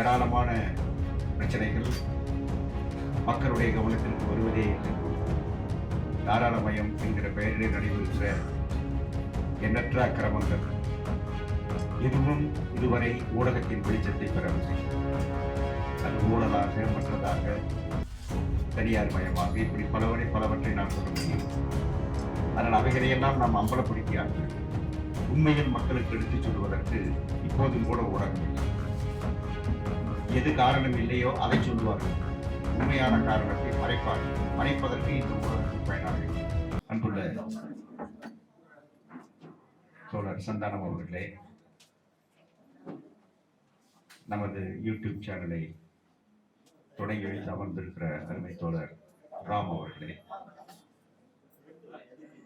ஏராளமான பிரச்சனைகள் மக்களுடைய கவனத்திற்கு வருவதே தாராளமயம் என்கிற பெயரிலே நடைபெறுகிற எண்ணற்ற அக்கிரமங்கள் எதுவும் இதுவரை ஊடகத்தின் வெளிச்சத்தை பெறவில்லை. அது ஊழலாக மற்றதாக தனியார் மயமாக. இப்படி பலவரை பலவற்றை நாம் சொல்ல முடியும். ஆனால் அவைகளையெல்லாம் நாம் அம்பலப்படுத்தியாக உண்மையில் மக்களுக்கு எடுத்துச் சொல்வதற்கு இப்போதும் கூட ஊடகம் இல்லை. எது காரணம் இல்லையோ அதை சொல்லுவார்கள் உண்மையான காரணத்தை மறைப்பார்கள். மறைப்பதற்கு இந்த ஊடகங்கள் பயனாக அன்புள்ள தோழர் சந்தானம் அவர்களே நமது யூடியூப் சேனலை தொடங்கி வைத்து அமர்ந்திருக்கிற அருமை தோழர் ராம் அவர்களே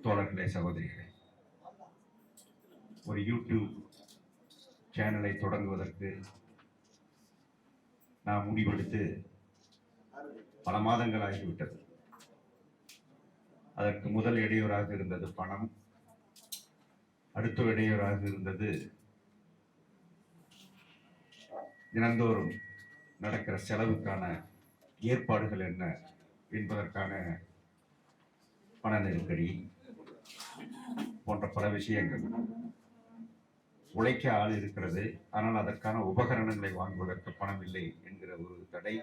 தோழர்களே சகோதரிகளே ஒரு யூடியூப் சேனலை தொடங்குவதற்கு நான் முடிவெடுத்து பல மாதங்கள் ஆகிவிட்டது அதற்கு முதல் இடையூறாக இருந்தது பணம். அடுத்த இடையூறாக இருந்தது தினந்தோறும் நடக்கிற செலவுக்கான ஏற்பாடுகள் என்ன என்பதற்கான பண நெருக்கடி போன்ற பல விஷயங்கள். உழைக்க ஆள் இருக்கிறது. ஆனால் அதற்கான உபகரணங்களை வாங்குவதற்கு பணம் இல்லை என்கிற ஒரு தடை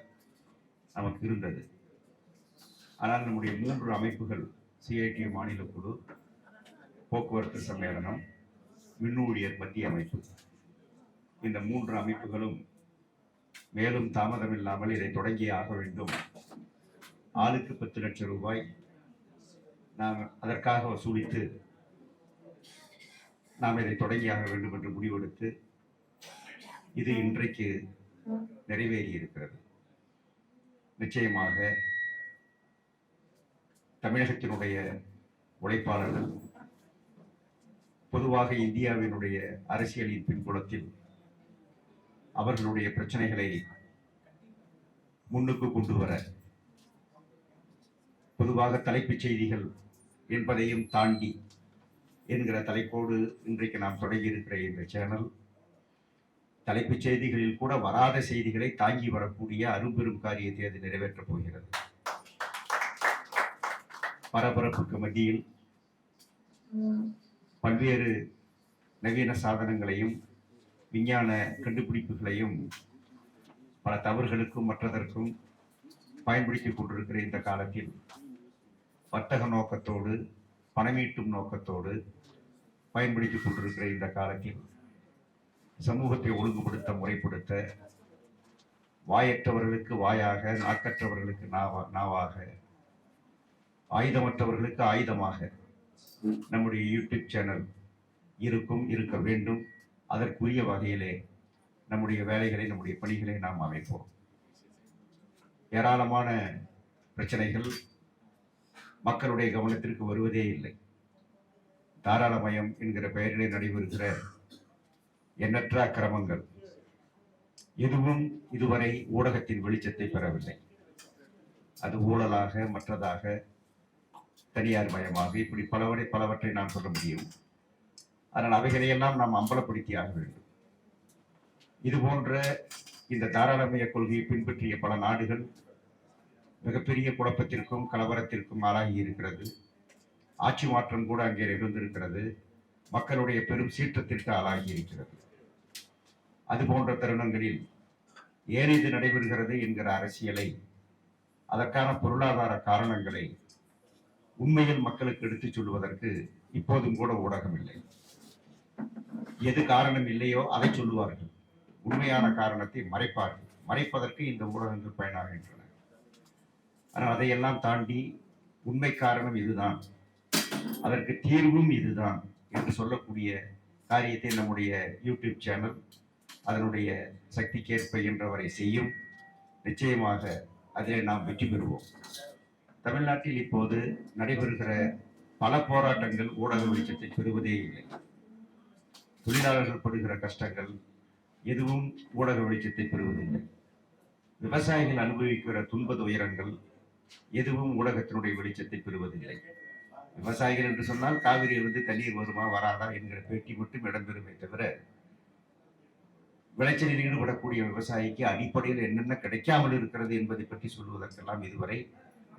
நமக்கு இருந்தது. ஆனால் நம்முடைய மூன்று அமைப்புகள் சிஐடி மாநில குழு போக்குவரத்து சம்மேளனம் மின்னூழியர் மத்திய அமைப்பு. இந்த மூன்று அமைப்புகளும் மேலும் தாமதம் இல்லாமல் இதை தொடங்கியே ஆக வேண்டும். ஆளுக்கு பத்து லட்சம் ரூபாய் நாம் அதற்காக வசூலித்து நாம் இதை தொடங்கியாக வேண்டும் என்று முடிவெடுத்து இது இன்றைக்கு நிறைவேறி இருக்கிறது நிச்சயமாக தமிழகத்தினுடைய உழைப்பாளர்கள் பொதுவாக இந்தியாவினுடைய அரசியலின் பின்புலத்தில் அவர்களுடைய பிரச்சனைகளை முன்னுக்கு கொண்டு வர பொதுவாக தலைப்புச் செய்திகள் என்பதையும் தாண்டி என்கிற தலைப்போடு இன்றைக்கு நாம் தொடங்கி இருக்கிற இந்த சேனல். தலைப்புச் செய்திகளில் கூட வராத செய்திகளை தாங்கி வரக்கூடிய அரும்பெரும் காரியத்தை அது நிறைவேற்றப் போகிறது. பரபரப்புக்கு மத்தியில் பல்வேறு நவீன சாதனங்களையும் விஞ்ஞான கண்டுபிடிப்புகளையும் பல தவறுகளுக்கும் மற்றதற்கும் பயன்படுத்திக் கொண்டிருக்கிற இந்த காலத்தில் வர்த்தக நோக்கத்தோடு பணமீட்டும் நோக்கத்தோடு பயன்படுத்திக் கொண்டிருக்கிற இந்த காலத்தில் சமூகத்தை ஒழுங்குபடுத்த முறைப்படுத்த வாயற்றவர்களுக்கு வாயாக நாக்கற்றவர்களுக்கு நாவா நாவாக ஆயுதமற்றவர்களுக்கு ஆயுதமாக நம்முடைய யூடியூப் சேனல் இருக்கும் இருக்க வேண்டும். அதற்குரிய வகையிலே நம்முடைய வேலைகளை நம்முடைய பணிகளை நாம் அமைப்போம். ஏராளமான பிரச்சனைகள் மக்களுடைய கவனத்திற்கு வருவதே இல்லை. தாராளமயம் என்கிற பெயரிலே நடைபெறுகிற எண்ணற்ற அக்கிரமங்கள் எதுவும் இதுவரை ஊடகத்தின் வெளிச்சத்தை பெறவில்லை. அது ஊழலாக மற்றதாக தனியார் மயமாக இப்படி பலவரை பலவற்றை நாம் சொல்ல முடியும். ஆனால் அவைகளையெல்லாம் நாம் அம்பலப்படுத்தியாக வேண்டும். இது போன்ற இந்த தாராளமய கொள்கையை பின்பற்றிய பல நாடுகள் மிகப்பெரிய குழப்பத்திற்கும் கலவரத்திற்கும் ஆளாகி இருக்கிறது. ஆட்சி மாற்றம் கூட அங்கே நிகழ்ந்திருக்கிறது. மக்களுடைய பெரும் சீற்றத்திற்கு ஆளாகி இருக்கிறது. அது போன்ற தருணங்களில் ஏன் இது நடைபெறுகிறது என்கிற அரசியலை அதற்கான பொருளாதார காரணங்களை உண்மையில் மக்களுக்கு எடுத்துச் சொல்வதற்கு இப்போதும் கூட ஊடகம் இல்லை எது காரணம் இல்லையோ அதை சொல்லுவார்கள். உண்மையான காரணத்தை மறைப்பார்கள். மறைப்பதற்கு இந்த ஊடகங்கள் பயனாகின்றன. ஆனால் அதையெல்லாம் தாண்டி உண்மை காரணம் இதுதான். அதற்கு தீர்வும் இதுதான் என்று சொல்லக்கூடிய காரியத்தை நம்முடைய யூடியூப் சேனல் அதனுடைய சக்திக்கேற்ப என்றவரை செய்யும். நிச்சயமாக அதில் நாம் வெற்றி பெறுவோம். தமிழ்நாட்டில் இப்போது நடைபெறுகிற பல போராட்டங்கள் ஊடக வெளிச்சத்தை பெறுவதே இல்லை. தொழிலாளர்கள் படுகிற கஷ்டங்கள் எதுவும் ஊடக வெளிச்சத்தை பெறுவதில்லை. விவசாயிகள் அனுபவிக்கிற துன்ப துயரங்கள் எதுவும் ஊடகத்தினுடைய வெளிச்சத்தை பெறுவதில்லை. விவசாயிகள் என்று சொன்னால் காவிரியிலிருந்து தண்ணீர் வருமா வராதா என்கிற பேட்டி மட்டும் இடம்பெறுமே தவிர விளைச்சலில் ஈடுபடக்கூடிய விவசாயிக்கு அடிப்படையில் என்னென்ன கிடைக்காமல் இருக்கிறது என்பதை பற்றி சொல்வதற்கெல்லாம் இதுவரை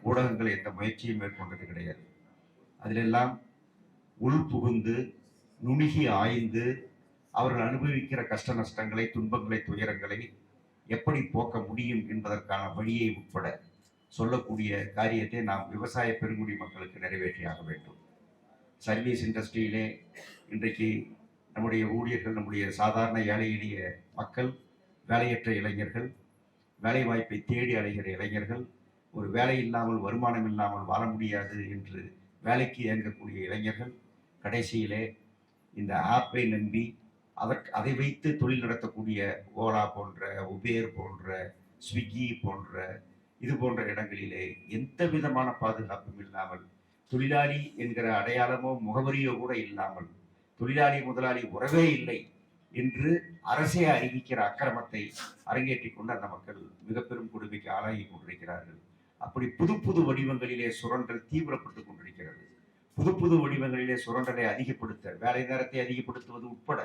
ஊடகங்கள் எந்த முயற்சியும் மேற்கொண்டது கிடையாது. அதிலெல்லாம் உள் புகுந்து நுணுகி ஆய்ந்து அவர்கள் அனுபவிக்கிற கஷ்ட நஷ்டங்களை துன்பங்களை துயரங்களை எப்படி போக்க முடியும் என்பதற்கான வழியை உட்பட சொல்லக்கூடிய காரியத்தை நாம் விவசாய பெருங்குடி மக்களுக்கு நிறைவேற்றியாக வேண்டும். சர்வீஸ் இண்டஸ்ட்ரியிலே இன்றைக்கு நம்முடைய ஊழியர்கள் நம்முடைய சாதாரண ஏழை எளிய மக்கள் வேலையற்ற இளைஞர்கள் வேலை வாய்ப்பை தேடி அலைகிற இளைஞர்கள் ஒரு வேலை இல்லாமல் வருமானம் இல்லாமல் வாழ முடியாது என்று வேலைக்கு இயங்கக்கூடிய இளைஞர்கள் கடைசியிலே இந்த ஆப்பை நம்பி அதற்கு அதை வைத்து தொழில் நடத்தக்கூடிய ஓலா போன்ற உபேர் போன்ற ஸ்விக்கி போன்ற இது போன்ற இடங்களிலே எந்த விதமான பாதுகாப்பும் இல்லாமல் தொழிலாளி என்கிற அடையாளமோ முகவரியோ கூட இல்லாமல் தொழிலாளி முதலாளி உறவே இல்லை என்று அரசே அறிவிக்கிற அக்கிரமத்தை அரங்கேற்றி கொண்டு அந்த மக்கள் மிக பெரும் கொடுமைக்கு ஆளாகி கொண்டிருக்கிறார்கள். அப்படி புது புது வடிவங்களிலே சுரண்டல் தீவிரப்பட்டுக் கொண்டிருக்கிறது. புது புது வடிவங்களிலே சுரண்டலை அதிகப்படுத்த வேலை நேரத்தை அதிகப்படுத்துவது உட்பட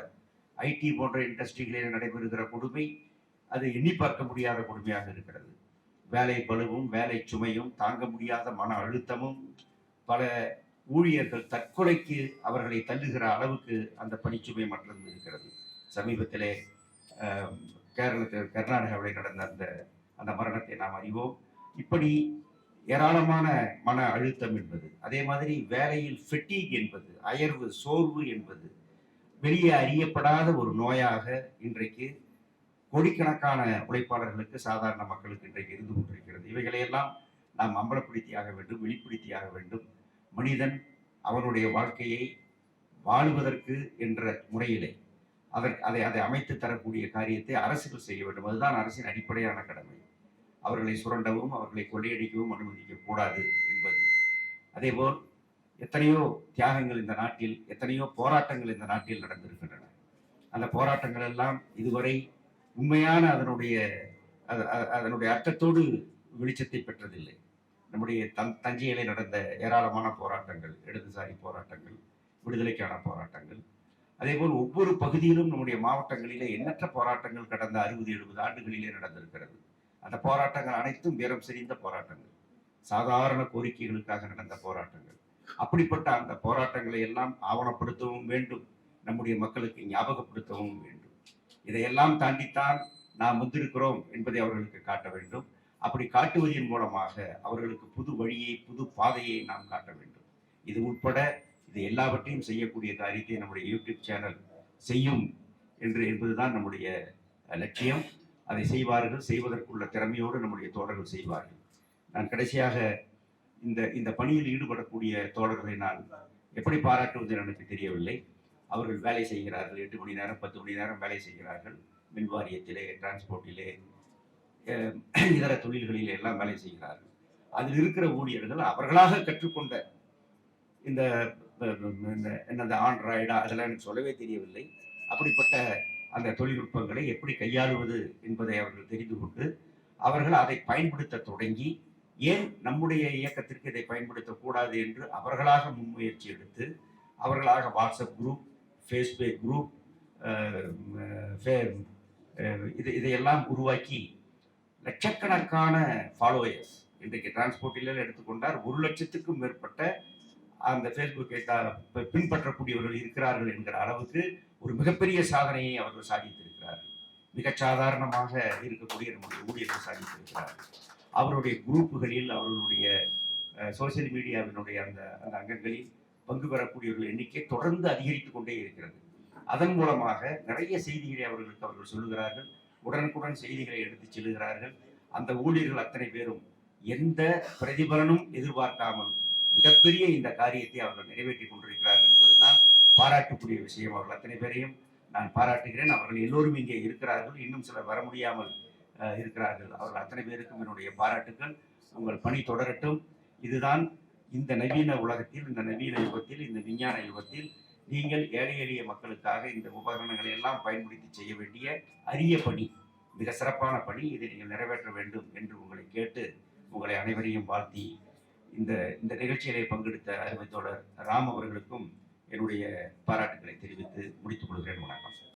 ஐடி போன்ற இண்டஸ்ட்ரிகளில் நடைபெறுகிற கொடுமை அது எண்ணி பார்க்க முடியாத கொடுமையாக இருக்கிறது. வேலை பளுவும் வேலை சுமையும் தாங்க முடியாத மன அழுத்தமும் பல ஊழியர்கள் தற்கொலைக்கு அவர்களை தள்ளுகிற அளவுக்கு அந்த பணிச்சுமை மற்றும் இருக்கிறது. சமீபத்திலே கேரளத்தில் கர்நாடகாவில் நடந்த அந்த அந்த மரணத்தை நாம் அறிவோம். இப்படி ஏராளமான மன அழுத்தம் என்பது அதே மாதிரி வேலையில் ஃபெட்டீக் என்பது அயர்வு சோர்வு என்பது வெளியே அறியப்படாத ஒரு நோயாக இன்றைக்கு கோடிக்கணக்கான உழைப்பாளர்களுக்கு சாதாரண மக்களுக்கு இன்றைக்கு இருந்து கொண்டிருக்கிறது. இவைகளையெல்லாம் நாம் அம்பலப்படுத்தியாக வேண்டும் வெளிப்படுத்தியாக வேண்டும். மனிதன் அவனுடைய வாழ்க்கையை வாழ்வதற்கு என்ற முறையிலே அதற்கு அதை அதை அமைத்து தரக்கூடிய காரியத்தை அரசுகள் செய்ய வேண்டும். அதுதான் அரசின் அடிப்படையான கடமை. அவர்களை சுரண்டவும் அவர்களை கொள்ளையடிக்கவும் அனுமதிக்க கூடாது என்பது. அதேபோல் எத்தனையோ தியாகங்கள் இந்த நாட்டில் எத்தனையோ போராட்டங்கள் இந்த நாட்டில் நடந்திருக்கின்றன. அந்த போராட்டங்கள் எல்லாம் இதுவரை உண்மையான அதனுடைய அதனுடைய அர்த்தத்தோடு வெளிச்சத்தை பெற்றதில்லை. நம்முடைய தன் தஞ்சையிலே நடந்த ஏராளமான போராட்டங்கள் இடதுசாரி போராட்டங்கள் விடுதலைக்கான போராட்டங்கள். அதேபோல் ஒவ்வொரு பகுதியிலும் நம்முடைய மாவட்டங்களிலே எண்ணற்ற போராட்டங்கள் கடந்த அறுபது எழுபது ஆண்டுகளிலே நடந்திருக்கிறது. அந்த போராட்டங்கள் அனைத்தும் வீரம் செறிந்த போராட்டங்கள். சாதாரண கோரிக்கைகளுக்காக நடந்த போராட்டங்கள். அப்படிப்பட்ட அந்த போராட்டங்களை எல்லாம் ஆவணப்படுத்தவும் வேண்டும். நம்முடைய மக்களுக்கு ஞாபகப்படுத்தவும் வேண்டும். இதையெல்லாம் தாண்டித்தான் நாம் வந்திருக்கிறோம் என்பதை அவர்களுக்கு காட்ட வேண்டும். அப்படி காட்டுவதன் மூலமாக அவர்களுக்கு புது வழியை புது பாதையை நாம் காட்ட வேண்டும். இது உட்பட இது எல்லாவற்றையும் செய்யக்கூடிய காரியத்தை நம்முடைய யூடியூப் சேனல் செய்யும் என்று என்பதுதான் நம்முடைய லட்சியம். அதை செய்வார்கள் செய்வதற்குள்ள திறமையோடு நம்முடைய தோழர்கள் செய்வார்கள். நான் கடைசியாக இந்த இந்த பணியில் ஈடுபடக்கூடிய தோழர்களை நான் எப்படி பாராட்டுவது எனக்கு தெரியவில்லை. அவர்கள் வேலை செய்கிறார்கள். எட்டு மணி நேரம் பத்து மணி நேரம் வேலை செய்கிறார்கள். மின் வாரியத்திலே டிரான்ஸ்போர்ட்டிலே இதர தொழில்களில் எல்லாம் வேலை செய்கிறார்கள். அதில் இருக்கிற ஊழியர்கள் அவர்களாக கற்றுக்கொண்ட இந்த இந்த என்னது ஆண்ட்ராய்டா அதெல்லாம் எனக்கு சொல்லவே தெரியவில்லை. அப்படிப்பட்ட அந்த தொழில்நுட்பங்களை எப்படி கையாளுவது என்பதை அவர்கள் தெரிந்து கொண்டு அவர்கள் அதை பயன்படுத்த தொடங்கி ஏன் நம்முடைய இயக்கத்திற்கு இதை பயன்படுத்தக்கூடாது என்று அவர்களாக முன்முயற்சி எடுத்து அவர்களாக வாட்ஸ்அப் குரூப் ஃபேஸ்புக் குரூப் இது இதையெல்லாம் உருவாக்கி லட்சக்கணக்கான ஃபாலோயர்ஸ் இன்றைக்கு டிரான்ஸ்போர்ட்டில் எடுத்துக்கொண்டார். ஒரு லட்சத்துக்கும் மேற்பட்ட அந்த ஃபேஸ்புக்கை பின்பற்றக்கூடியவர்கள் இருக்கிறார்கள் என்கிற அளவுக்கு ஒரு மிகப்பெரிய சாதனையை அவர்கள் சாதித்திருக்கிறார்கள். மிகச் சாதாரணமாக இருக்கக்கூடிய நம்முடைய ஊழியர்கள் சாதித்திருக்கிறார்கள். அவருடைய குரூப்புகளில் அவர்களுடைய சோசியல் மீடியாவினுடைய அந்த அந்த அங்கங்களில் பங்கு பெறக்கூடியவர்கள் எண்ணிக்கை தொடர்ந்து அதிகரித்துக் கொண்டே இருக்கிறது. அதன் மூலமாக நிறைய செய்திகளை அவர்களுக்கு அவர்கள் சொல்லுகிறார்கள். உடனுக்குடன் செய்திகளை எடுத்துச் செல்லுகிறார்கள். அந்த ஊழியர்கள் அத்தனை பேரும் எந்த பிரதிபலனும் எதிர்பார்க்காமல் மிகப்பெரிய இந்த காரியத்தை அவர்கள் நிறைவேற்றிக் கொண்டிருக்கிறார்கள் என்பதுதான் பாராட்டக்கூடிய விஷயம். அவர்கள் அத்தனை பேரையும் நான் பாராட்டுகிறேன். அவர்கள் எல்லோரும் இங்கே இருக்கிறார்கள். இன்னும் சிலர் வர முடியாமல் இருக்கிறார்கள். அவர்கள் அத்தனை பேருக்கும் என்னுடைய பாராட்டுக்கள். உங்கள் பணி தொடரட்டும். இதுதான் இந்த நவீன உலகத்தில் இந்த நவீன யுகத்தில் இந்த விஞ்ஞான யுகத்தில் நீங்கள் ஏழை எளிய மக்களுக்காக இந்த உபகரணங்களை எல்லாம் பயன்படுத்தி செய்ய வேண்டிய அரிய பணி. மிக சிறப்பான பணி. இதை நீங்கள் நிறைவேற்ற வேண்டும் என்று உங்களை கேட்டு உங்களை அனைவரையும் வாழ்த்தி இந்த இந்த நிகழ்ச்சியிலே பங்கெடுத்த அருமை தோழர் ராம் அவர்களுக்கும் என்னுடைய பாராட்டுகளை தெரிவித்து முடித்துக் கொள்கிறேன். வணக்கம்